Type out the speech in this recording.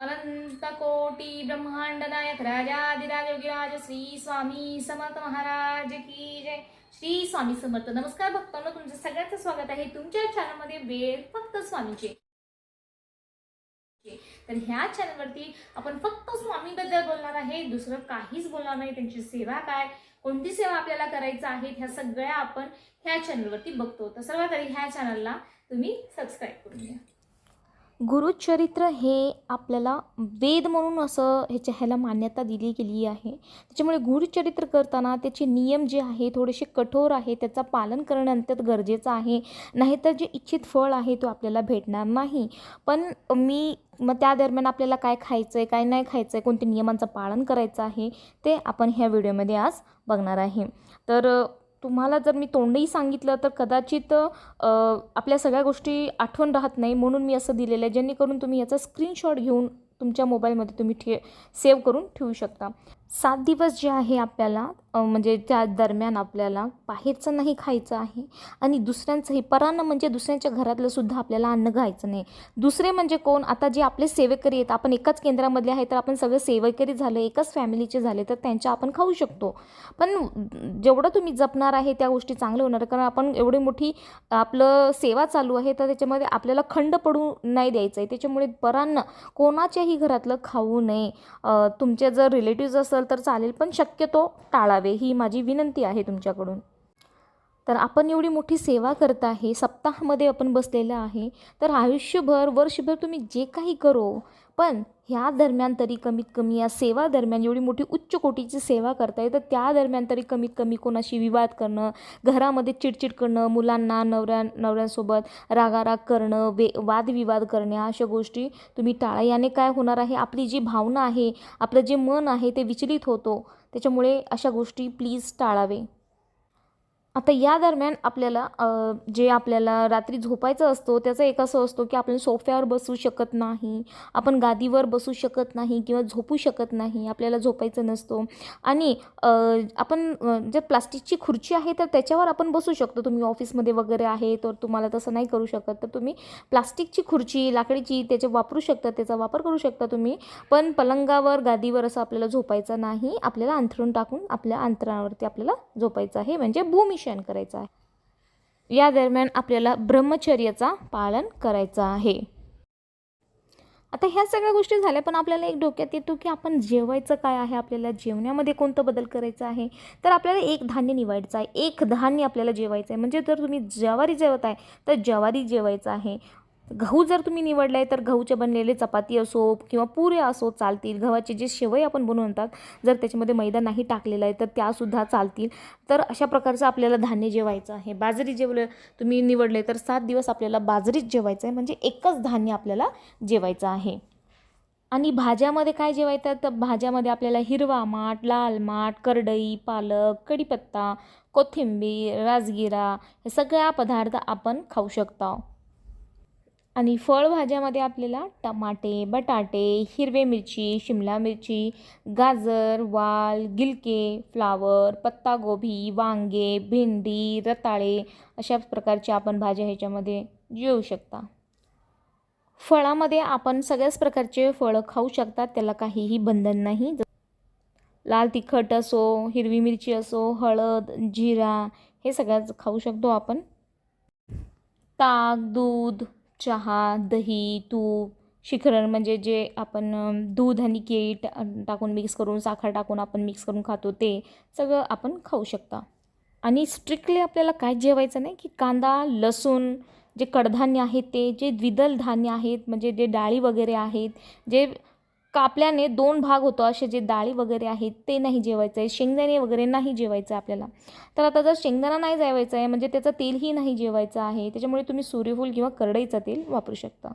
अनंत कोटी ब्रह्मांड नायक राजाधिराज श्री स्वामी समर्थ महाराज की जय. श्री स्वामी समर्थ. नमस्कार भक्तांनो तुमचं सगळ्यांचं स्वागत आहे तुमच्या चॅनलमध्ये वेळ फक्त स्वामीचे. तर ह्या चॅनलवरती आपण फक्त स्वामीबद्दल बोलणार आहे दुसरं काहीच बोलणार नाही त्यांची सेवा काय कोणती सेवा आपल्याला करायचं आहे ह्या सगळ्या आपण ह्या चॅनलवरती बघतो. तर सर्वात आधी ह्या चॅनलला तुम्ही सबस्क्राईब करून घ्या. गुरुचरित्र हे आपल्याला वेद म्हणून असं ह्याच्या ह्याला मान्यता दिली गेली आहे. त्याच्यामुळे गुरुचरित्र करताना त्याचे नियम जे आहे थोडेसे कठोर आहे त्याचा पालन करणं अत्यंत गरजेचं आहे. नाहीतर जे इच्छित फळ आहे तो आपल्याला भेटणार नाही. पण मी मग त्या दरम्यान आपल्याला काय खायचं आहे काय नाही खायचं आहे कोणत्या नियमांचं पालन करायचं आहे ते आपण ह्या व्हिडिओमध्ये आज बघणार आहे. तर तुम्हाला जर मी तोंडही सांगितलं तर कदाचित आपल्या सगळ्या गोष्टी आठवण राहत नाही म्हणून मी असं दिलेलं आहे जेणेकरून तुम्ही याचा स्क्रीनशॉट घेऊन तुमच्या मोबाईलमध्ये तुम्ही ठे सेव्ह करून ठेवू शकता. सात दिवस जे आहे आपल्याला म्हणजे त्या दरम्यान आपल्याला बाहेरचं नाही खायचं आहे आणि दुसऱ्यांचंही परांना म्हणजे दुसऱ्यांच्या घरातलं सुद्धा आपल्याला अन्न खायचं नाही. दुसरे म्हणजे कोण? आता जे आपले सेवेकरी आहेत आपण एकाच केंद्रामधले आहे तर आपण सगळे सेवेकरी झाले एकाच फॅमिलीचे झाले तर त्यांच्या आपण खाऊ शकतो. पण जेवढं तुम्ही जपणार आहे त्या गोष्टी चांगल्या होणार कारण आपण एवढी मोठी आपलं सेवा चालू आहे तर त्याच्यामध्ये आपल्याला खंड पडू नाही द्यायचं आहे. त्याच्यामुळे परांना कोणाच्याही घरातलं खाऊ नये. तुमच्या जर रिलेटिव्ज असेल तर चालेल पण शक्यतो टाळावे ही माझी विनंती आहे तुमच्याकडून. तर आपण एवढी मोठी सेवा करत आहे सप्ताहामध्ये आपण बसलेलं आहे तर आयुष्यभर वर्षभर तुम्ही जे काही करो पण ह्या दरम्यान तरी कमीत कमी या सेवा दरम्यान एवढी मोठी उच्च कोटीची सेवा करताय तर त्या दरम्यान तरी कमीत कमी कोणाशी विवाद करणं घरामध्ये चिडचिड करणं मुलांना नवऱ्या नवऱ्यांसोबत रागाराग करणं वे वादविवाद करणे अशा गोष्टी तुम्ही टाळा. याने काय होणार आहे? आपली जी भावना आहे आपलं जे मन आहे ते विचलित होतो. त्याच्यामुळे अशा गोष्टी प्लीज टाळावे. आता या दरम्यान आपल्याला जे आपल्याला रात्री झोपायचं असतो त्याचं एक असं असतो की आपण सोफ्यावर बसू शकत नाही आपण गादीवर बसू शकत नाही किंवा झोपू शकत नाही आपल्याला झोपायचं नसतो. आणि आपण जर जे प्लास्टिकची खुर्ची आहे तर त्याच्यावर आपण बसू शकतो. तुम्ही ऑफिसमध्ये वगैरे आहे तर तुम्हाला तसं नाही करू शकत. तर तुम्ही प्लास्टिकची खुर्ची लाकडीची त्याचे वापरू शकता त्याचा वापर करू शकता तुम्ही. पण पलंगावर गादीवर असं आपल्याला झोपायचं नाही. आपल्याला अंथरून टाकून आपल्या अंतरावरती आपल्याला झोपायचं आहे. म्हणजे भूमिश भूमिशयन करायचं आहे. या दरम्यान आपल्याला ब्रह्मचर्याचा पालन करायचं आहे. आता ह्या सगळ्या गोष्टी झाल्या पण आपल्याला एक डोक्यात येतो की आपण जेवायचं काय आहे? आपल्याला जेवण्यामध्ये कोणतं बदल करायचं आहे? तर आपल्याला एक धान्य निवडायचं आहे. एक धान्य आपल्याला जेवायचं आहे. म्हणजे जर तुम्ही ज्वारी जेवत आहे तर ज्वारी जेवायचं आहे. गहू जर तुम्ही निवडला आहे तर गहूचे बनलेले चपाती असो किंवा पुऱ्या असो चालतील. गव्हाचे जे शेवई आपण बनवतात जर त्याच्यामध्ये मैदा नाही टाकलेला आहे तर त्यासुद्धा चालतील. तर अशा प्रकारचं आपल्याला धान्य जेवायचं आहे. बाजरी जेवलं तुम्ही निवडले तर सात दिवस आपल्याला बाजरीच जेवायचं आहे. म्हणजे एकच धान्य आपल्याला जेवायचं आहे. आणि भाज्यामध्ये काय जेवायचं? तर भाज्यामध्ये आपल्याला हिरवा माठ लाल माठ करडई पालक कढीपत्ता कोथिंबीर राजगिरा हे सगळ्या पदार्थ आपण खाऊ शकतो. आणि फळभाज्यामध्ये आपल्याला टमाटे बटाटे हिरवे मिरची शिमला मिरची गाजर वाल गिलके फ्लावर पत्तागोबी वांगे भेंडी रताळे अशा प्रकारच्या आपण भाज्या ह्याच्यामध्ये जेवू शकता. फळामध्ये आपण सगळ्याच प्रकारचे फळं खाऊ शकतात त्याला काहीही बंधन नाही. लाल तिखट असो हिरवी मिरची असो हळद जिरा हे सगळ्याच खाऊ शकतो आपण. ताक दूध चहा दही तूप शिखरण म्हणजे जे आपण दूध आणि केळी टाकून मिक्स करून साखर टाकून आपण मिक्स करून खातो ते सगळं आपण खाऊ शकता. आणि स्ट्रिक्टली आपल्याला काय जेवायचं नाही की कांदा लसूण जे कडधान्य आहेत ते जे द्विदल धान्य आहेत म्हणजे जे डाळी वगैरे आहेत जे कापल्याने दोन भाग होतो. असे जे डाळी वगैरे आहेत ते नाही जेवायचं आहे शेंगदाणे वगैरे नाही जेवायचं आहे आपल्याला. तर आता जर शेंगदाणा नाही जेवायचं आहे म्हणजे त्याचं तेलही नाही जेवायचं आहे त्याच्यामुळे तुम्ही सूर्यफूल किंवा करडईचं तेल वापरू शकता.